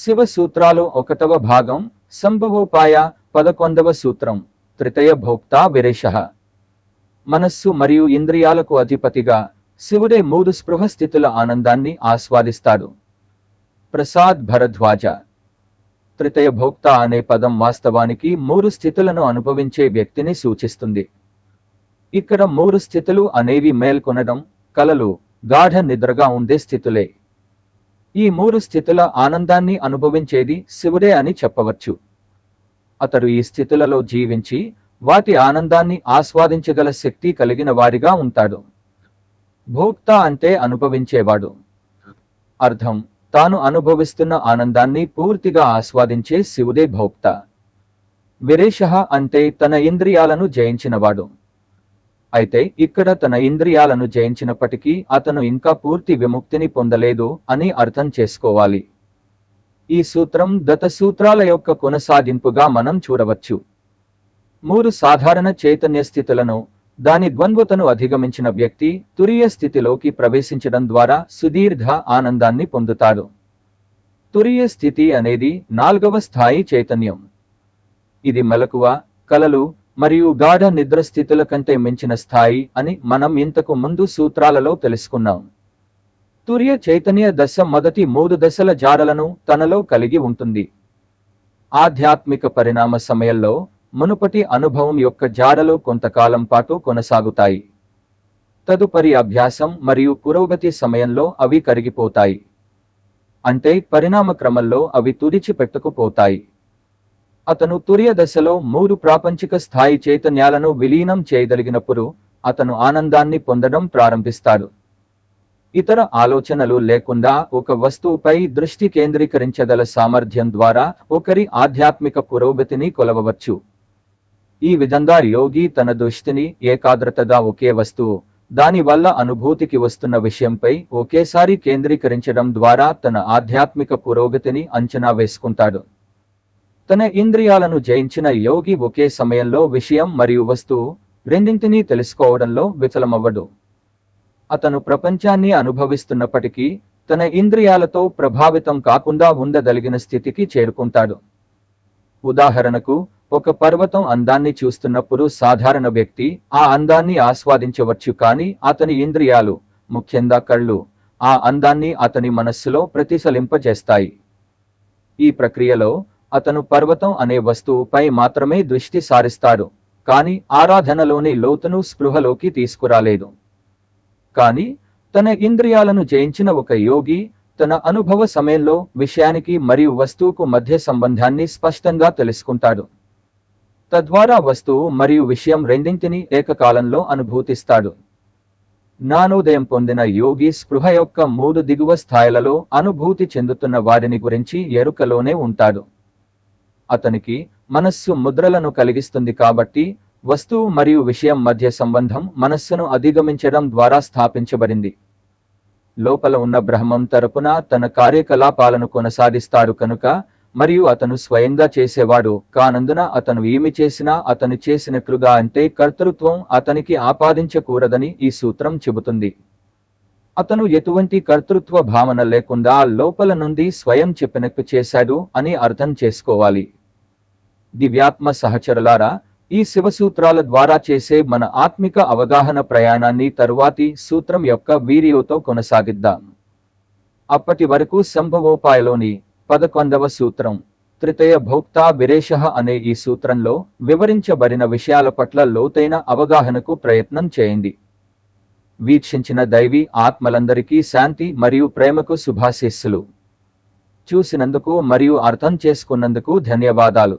శివ సూత్రాలు ఒకటవ భాగం సంభవోపాయ పదకొండవ సూత్రం తృతయ భోక్తా విరేష. మనస్సు మరియు ఇంద్రియాలకు అధిపతిగా శివుడే మూడు స్పృహ స్థితుల ఆనందాన్ని ఆస్వాదిస్తాడు. ప్రసాద్ భరద్వాజ. తృతయ భోక్త అనే పదం వాస్తవానికి మూడు స్థితులను అనుభవించే వ్యక్తిని సూచిస్తుంది. ఇక్కడ మూడు స్థితులు అనేవి మేల్కొనడం కలలు గాఢ నిద్రగా ఉండే స్థితులే. ఈ మూడు స్థితుల ఆనందాన్ని అనుభవించేది శివుడే అని చెప్పవచ్చు. అతడు ఈ స్థితులలో జీవించి వాటి ఆనందాన్ని ఆస్వాదించగల శక్తి కలిగిన వారిగా ఉంటాడు. భోక్త అంటే అనుభవించేవాడు. అర్థం తాను అనుభవిస్తున్న ఆనందాన్ని పూర్తిగా ఆస్వాదించే శివుడే భోక్త. విరేష అంటే తన ఇంద్రియాలను జయించినవాడు. అయితే ఇక్కడ తన ఇంద్రియాలను జయించినప్పటికీ అతను ఇంకా పూర్తి విముక్తిని పొందలేదు అని అర్థం చేసుకోవాలి. ఈ సూత్రం గత సూత్రాల యొక్క కొనసాగింపుగా మనం చూడవచ్చు. మూడు సాధారణ చైతన్య స్థితులను దాని ద్వంద్వతను అధిగమించిన వ్యక్తి తురియ స్థితిలోకి ప్రవేశించడం ద్వారా సుదీర్ఘ ఆనందాన్ని పొందుతాడు. తురియ స్థితి అనేది నాల్గవ స్థాయి చైతన్యం. ఇది మెలకువ కలలు మరియు గాఢ నిద్ర స్థితుల కంటే మించిన స్థాయి అని మనం ఇంతకు ముందు సూత్రాలలో తెలుసుకున్నాం. తుర్య చైతన్య దశ మొదటి మూడు దశల జాడలను తనలో కలిగి ఉంటుంది. ఆధ్యాత్మిక పరిణామ సమయంలో మునుపటి అనుభవం యొక్క జాడలు కొంతకాలం పాటు కొనసాగుతాయి. తదుపరి అభ్యాసం మరియు పురోగతి సమయంలో అవి కరిగిపోతాయి. అంటే పరిణామ క్రమంలో అవి తుడిచిపెట్టుకుపోతాయి. అతను తురియ దశలో మూడు ప్రాపంచిక స్థాయి చైతన్యాలను విలీనం చేయగలిగినప్పుడు అతను ఆనందాన్ని పొందడం ప్రారంభిస్తాడు. ఇతర ఆలోచనలు లేకుండా ఒక వస్తువుపై దృష్టి కేంద్రీకరించగల సామర్థ్యం ద్వారా ఒకరి ఆధ్యాత్మిక పురోగతిని కొలవవచ్చు. ఈ విధంగా యోగి తన దృష్టిని ఏకాగ్రతగా ఒకే వస్తువు దానివల్ల అనుభూతికి వస్తున్న విషయంపై ఒకేసారి కేంద్రీకరించడం ద్వారా తన ఆధ్యాత్మిక పురోగతిని అంచనా వేసుకుంటాడు. తన ఇంద్రియాలను జయించిన యోగి ఒకే సమయంలో విషయం మరియు వస్తువు రెండింటినీ తెలుసుకోవడంలో విఫలమవ్వడు. అతను ప్రపంచాన్ని అనుభవిస్తున్నప్పటికీ తన ఇంద్రియాలతో ప్రభావితం కాకుండా ఉండదలిగిన స్థితికి చేరుకుంటాడు. ఉదాహరణకు ఒక పర్వతం అందాన్ని చూస్తున్నప్పుడు సాధారణ వ్యక్తి ఆ అందాన్ని ఆస్వాదించవచ్చు కానీ అతని ఇంద్రియాలు ముఖ్యంగా కళ్ళు ఆ అందాన్ని అతని మనస్సులో ప్రతిఫలింపజేస్తాయి. ఈ ప్రక్రియలో అతను పర్వతం అనే వస్తువుపై మాత్రమే దృష్టి సారిస్తాడు కాని ఆరాధనలోని లోతును స్పృహలోకి తీసుకురాలేదు. కాని తన ఇంద్రియాలను జయించిన ఒక యోగి తన అనుభవ సమయంలో విషయానికి మరియు వస్తువుకు మధ్య సంబంధాన్ని స్పష్టంగా తెలుసుకుంటాడు. తద్వారా వస్తువు మరియు విషయం రెండింటినీ ఏకకాలంలో అనుభూతిస్తాడు. జ్ఞానోదయం పొందిన యోగి స్పృహ యొక్క మూడు దిగువ స్థాయిలలో అనుభూతి చెందుతున్న వారిని గురించి ఎరుకలోనే ఉంటాడు. అతనికి మనస్సు ముద్రలను కలిగిస్తుంది కాబట్టి వస్తువు మరియు విషయం మధ్య సంబంధం మనస్సును అధిగమించడం ద్వారా స్థాపించబడింది. లోపల ఉన్న బ్రహ్మం తరపున తన కార్యకలాపాలను కొనసాగిస్తాడు కనుక మరియు అతను స్వయంగా చేసేవాడు కానందున అతను ఏమి చేసినా అతను చేసినట్లుగా అంటే కర్తృత్వం అతనికి ఆపాదించకూడదని ఈ సూత్రం చెబుతుంది. అతను ఎటువంటి కర్తృత్వ భావన లేకుండా లోపల నుండి స్వయం చెప్పినట్టు చేశాడు అని అర్థం చేసుకోవాలి. దివ్యాత్మ సహచరులారా ఈ శివసూత్రాల ద్వారా చేసే మన ఆత్మిక అవగాహన ప్రయాణాన్ని తరువాతి సూత్రం యొక్క వీడియోతో కొనసాగిద్దాం. అప్పటి వరకు సంభవోపాయలోని పదకొండవ సూత్రం తృతయ భోక్తా విరేష అనే ఈ సూత్రంలో వివరించబడిన విషయాల పట్ల లోతైన అవగాహనకు ప్రయత్నం చేయండి. వీక్షించిన దైవీ ఆత్మలందరికీ శాంతి మరియు ప్రేమకు శుభాశీస్సులు. చూసినందుకు మరియు అర్థం చేసుకున్నందుకు ధన్యవాదాలు.